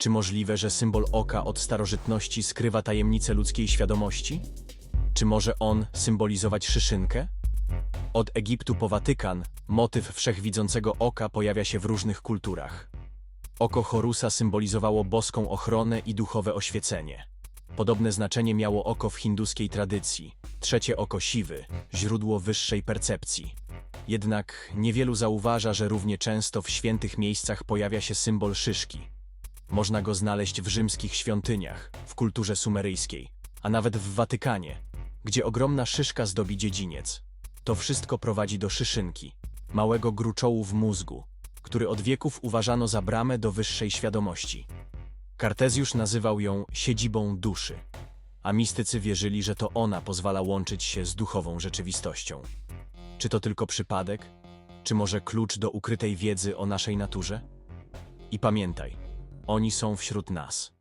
Czy możliwe, że symbol oka od starożytności skrywa tajemnice ludzkiej świadomości? Czy może on symbolizować szyszynkę? Od Egiptu po Watykan motyw wszechwidzącego oka pojawia się w różnych kulturach. Oko Horusa symbolizowało boską ochronę i duchowe oświecenie. Podobne znaczenie miało oko w hinduskiej tradycji, trzecie oko siwy, źródło wyższej percepcji. Jednak niewielu zauważa, że równie często w świętych miejscach pojawia się symbol szyszki. Można go znaleźć w rzymskich świątyniach, w kulturze sumeryjskiej, a nawet w Watykanie, gdzie ogromna szyszka zdobi dziedziniec. To wszystko prowadzi do szyszynki, małego gruczołu w mózgu, który od wieków uważano za bramę do wyższej świadomości. Kartezjusz nazywał ją siedzibą duszy, a mistycy wierzyli, że to ona pozwala łączyć się z duchową rzeczywistością. Czy to tylko przypadek? Czy może klucz do ukrytej wiedzy o naszej naturze? I pamiętaj, oni są wśród nas.